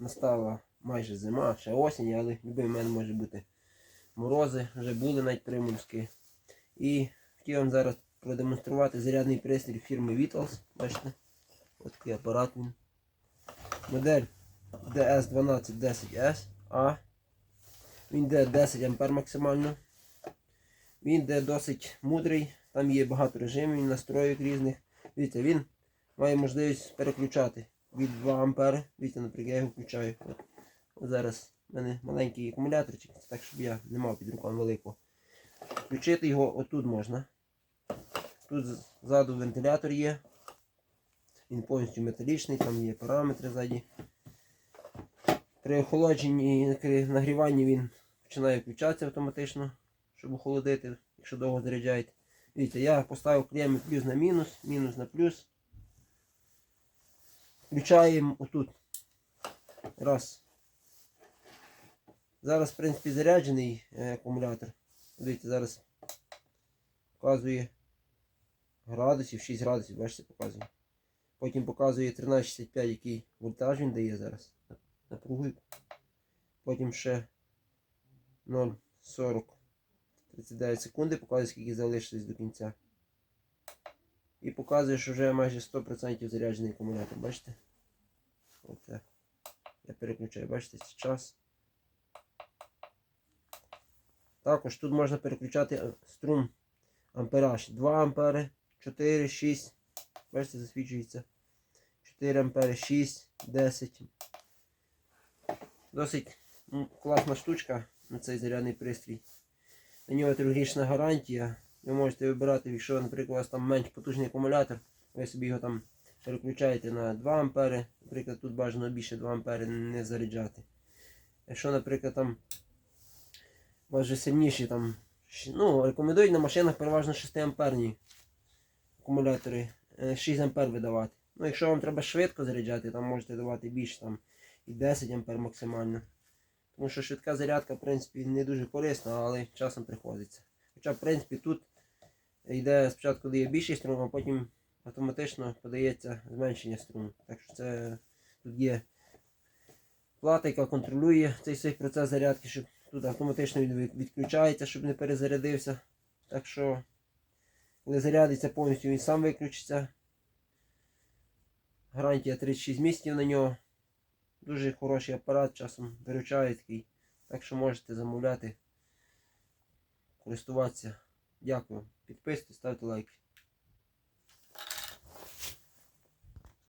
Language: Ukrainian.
настала майже зима, ще осінь, але в мене може бути морози, вже були навіть приморські. І хотів вам зараз продемонструвати зарядний пристрій фірми Vitals. Бачите? Ось такий апарат він. Модель DS1210S A. Він йде 10 А максимально. Він йде досить мудрий, там є багато режимів, настроїв різних. Дивіться, він має можливість переключати від 2 А. Дивіться, наприклад, я його включаю. Зараз в мене маленький акумуляторчик, так щоб я не мав під руками великого. Включити його отут можна. Тут ззаду вентилятор є. Він повністю металічний, там є параметри ззаді. При охолодженні і нагріванні він починає включатися автоматично, щоб охолодити, якщо довго заряджаєте. Дивіться, я поставив клеми плюс на мінус, мінус на плюс. Включаємо отут. Раз. Зараз, в принципі, заряджений е, акумулятор. Дивіться, зараз показує градусів, 6 градусів, бачите, показує. Потім показує 13,65, який вольтаж він дає зараз. Напругу. Потім ще 0,40 39 секунди, показує, скільки залишилось до кінця. І показує, що вже майже 100% заряджений акумулятор, бачите? Оце. Я переключаю, бачите, час. Також тут можна переключати е, струм ампераж. 2 ампери, 4, 6. Бачите, засвічується. 4 ампери, 6, 10. Досить класна штучка на цей зарядний пристрій. На нього трьохрічна гарантія. Ви можете вибирати, якщо, наприклад, у вас там менш потужний акумулятор, ви собі його там переключаєте на 2 ампери. Наприклад, тут бажано більше 2 ампери не заряджати. Якщо, наприклад, там у вас вже сильніші там. Ну, рекомендують на машинах переважно 6 амперні акумулятори. е, 6 ампер видавати. Ну, якщо вам треба швидко заряджати, там можете давати більше там і 10 ампер максимально. Тому що швидка зарядка, в принципі, не дуже корисна, але часом приходиться. Хоча, в принципі, тут йде спочатку дає більший струм, а потім автоматично подається зменшення струму. Так що це тут є плата, яка контролює цей всей процес зарядки, щоб тут автоматично він відключається, щоб не перезарядився. Так що, коли зарядиться повністю, він сам виключиться. Гарантія 36 місяців на нього. Дуже хороший апарат, часом виручає такий. Так що можете замовляти, користуватися. Дякую. Підписуйтесь, ставте лайки.